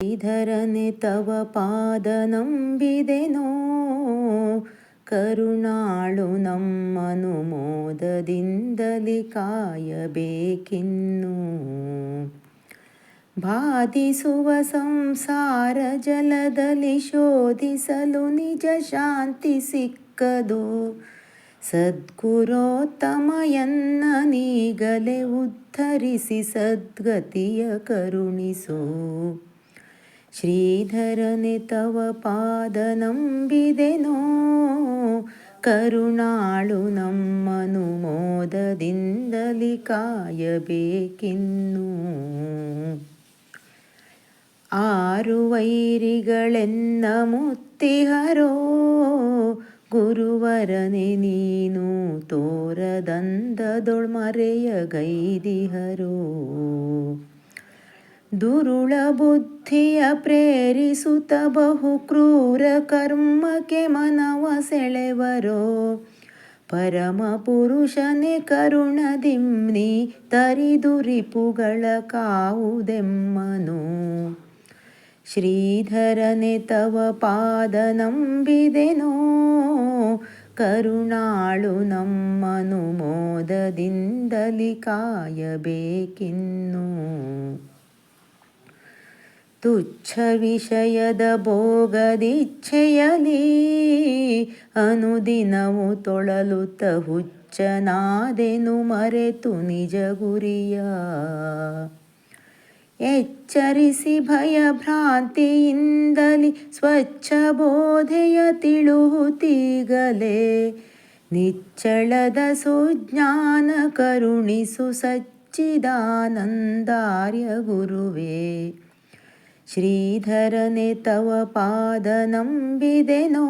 ಶ್ರೀಧರನೆ ತವ ಪಾದ ನಂಬಿದೆನೋ? ಕರುಣಾಳು ನಮ್ಮನು ಮೋದದಿಂದಲಿ ಕಾಯಬೇಕಿನ್ನು? ಬಾಧಿಸುವ ಸಂಸಾರ ಜಲದಲ್ಲಿ ಶೋಧಿಸಲು ನಿಜ ಶಾಂತಿ ಸಿಕ್ಕದು. ಸದ್ಗುರೋತ್ತಮಯನ್ನ ನೀಗಲೇ ಉದ್ಧರಿಸಿ ಸದ್ಗತಿಯ ಕರುಣಿಸು. ಶ್ರೀಧರನೆ ತವ ಪಾದ ನಂಬಿದೆನೋ, ಕರುಣಾಳು ನಮ್ಮನು ಮೋದದಿಂದಲಿ ಕಾಯಬೇಕಿನ್ನು. ಆರು ವೈರಿಗಳೆನ್ನ ಮುತ್ತಿಹರೋ ಗುರುವರನೆ ನೀನು ತೋರದಂದದೊಳ್ಮರೆಯ ಗೈದಿಹರೋ ದುರುಳ ಬುದ್ಧಿಯ ಪ್ರೇರಿಸುತ್ತ ಬಹು ಕ್ರೂರ ಕರ್ಮಕ್ಕೆ ಮನವ ಸೆಳೆವರೋ. ಪರಮ ಪುರುಷನೆ ಕರುಣದಿಮ್ನಿ ತರಿದುರಿಪುಗಳ ಕಾವುದೆಮ್ಮನು. ಶ್ರೀಧರನೆ ತವ ಪಾದ ನಂಬಿದೆನೋ, ಕರುಣಾಳು ನಮ್ಮನು ಮೋದದಿಂದಲಿ ಕಾಯಬೇಕಿನ್ನು. ತುಚ್ಛ ವಿಷಯದ ಭೋಗದಿಚ್ಛೆಯಲಿ ಅನುದಿನವು ತೊಳಲುತ್ತ ಹುಚ್ಚನಾದೆನು ಮರೆತು ನಿಜ ಗುರಿಯ. ಎಚ್ಚರಿಸಿ ಭಯ ಭ್ರಾಂತಿಯಿಂದಲಿ ಸ್ವಚ್ಛ ಬೋಧೆಯ ತಿಳುಹುತಿಗಲೇ ನಿಚ್ಚಳದ ಸುಜ್ಞಾನ ಕರುಣಿಸು ಸಚ್ಚಿದಾನಂದಾರ್ಯ ಗುರುವೇ. ಶ್ರೀಧರನೆ ತವ ಪಾದ ನಂಬಿದೆನೋ?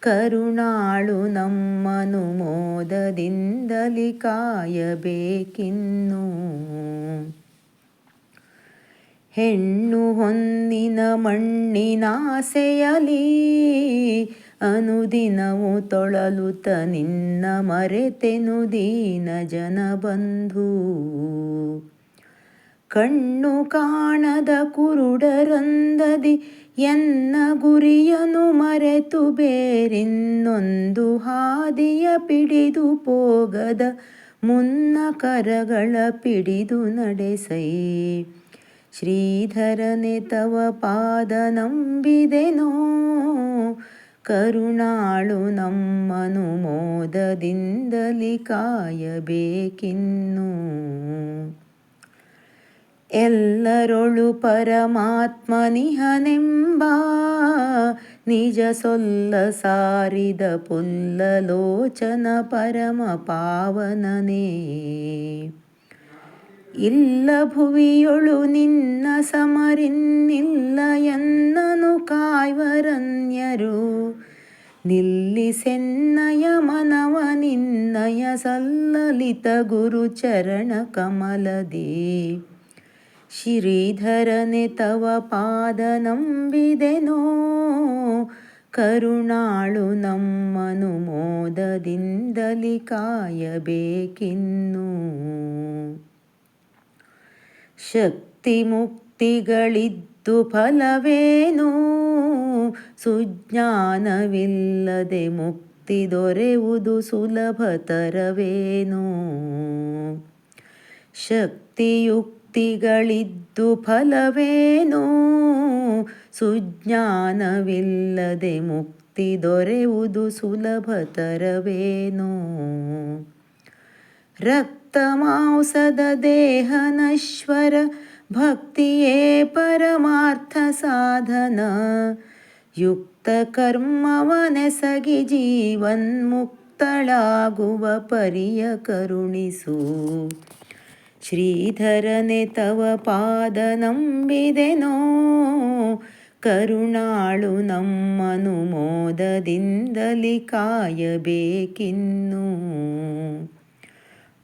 ಕರುಣಾಳು ನಮ್ಮನು ಮೋದದಿಂದಲಿ ಕಾಯಬೇಕಿನ್ನು? ಹೆಣ್ಣು ಹೊನ್ನಿನ ಮಣ್ಣಿನಾಸೆಯಲಿ ಅನುದಿನವು ತೊಳಲುತ ನಿನ್ನ ಮರೆತೆನು ದೀನ ಜನಬಂಧು ಕಣ್ಣು ಕಾಣದ ಕುರುಡರಂದದಿ ಎನ್ನ ಗುರಿಯನು ಮರೆತು ಬೇರಿನ್ನೊಂದು ಹಾದಿಯ ಪಿಡಿದು ಪೋಗದ ಮುನ್ನ ಕರಗಳ ಪಿಡಿದು ನಡೆಸೈ. ಶ್ರೀಧರನೆ ತವ ಪಾದ ನಂಬಿದೆನೋ, ಕರುಣಾಳು ನಮ್ಮನು ಮೋದದಿಂದಲಿ ಕಾಯಬೇಕಿನ್ನು. ಎಲ್ಲರೊಳು ಪರಮಾತ್ಮನಿಹನೆಂಬ ನಿಜ ಸೊಲ್ಲ ಸಾರಿದ ಪುಲ್ಲಲೋಚನ ಪರಮ ಪಾವನನೇ. ಇಲ್ಲ ಭುವಿಯೊಳು ನಿನ್ನ ಸಮರಿನ್ನಿಲ್ಲ ಎನ್ನನು ಕಾಯ್ವರನ್ಯರು. ನಿಲ್ಲಿಸೆನ್ನಯ ಮನವ ನಿನ್ನಯ ಸಲ್ಲಲಿತ ಗುರುಚರಣ ಕಮಲದೇ. ಶ್ರೀಧರನೆ ತವ ಪಾದ ನಂಬಿದೆನೋ, ಕರುಣಾಳು ನಮ್ಮನು ಮೋದದಿಂದಲಿ ಕಾಯಬೇಕಿನ್ನು. ಶಕ್ತಿ ಮುಕ್ತಿಗಳಿದ್ದು ಫಲವೇನು? ಸುಜ್ಞಾನವಿಲ್ಲದೆ ಮುಕ್ತಿ ದೊರೆಯುವುದು ಸುಲಭತರವೇನು ಶಕ್ತಿಯುಕ್ತಿಗಳಿದ್ದು ಫಲವೇನು? ಸುಜ್ಞಾನವಿಲ್ಲದೆ ಮುಕ್ತಿ ದೊರೆಯುವುದು ಸುಲಭತರವೇನು ರಕ್ತ ಮಾಂಸದ ದೇಹ ನಶ್ವರ, ಭಕ್ತಿಯೇ ಪರಮಾರ್ಥ ಸಾಧನ. ಯುಕ್ತ ಕರ್ಮವನೆಸಗಿ ಜೀವನ್ಮುಕ್ತಳಾಗುವ ಪರಿಯ ಕರುಣಿಸು. ಶ್ರೀಧರನೆ ತವ ಪಾದ ನಂಬಿದೆನೋ? ಕರುಣಾಳು ನಮ್ಮನು ಮೋದದಿಂದಲಿ ಕಾಯಬೇಕಿನ್ನು?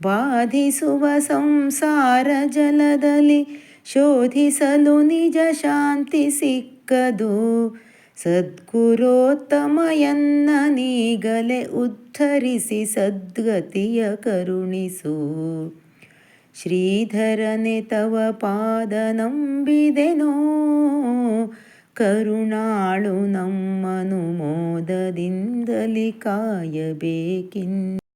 ಬಾಧಿಸುವ ಸಂಸಾರ ಜಲದಲ್ಲಿ ಶೋಧಿಸಲು ನಿಜ ಶಾಂತಿ ಸಿಕ್ಕದು. ಸದ್ಗುರೋತ್ತಮಯನ್ನ ನೀಗಲೇ ಉದ್ಧರಿಸಿ ಸದ್ಗತಿಯ ಕರುಣಿಸು. ಶ್ರೀಧರನೆ ತವ ಪಾದ ನಂಬಿದೆನೋ ಕರುಣಾಳು ನಮ್ಮನು ಮೋದದಿಂದಲಿ ಕಾಯಬೇಕಿನ್ನು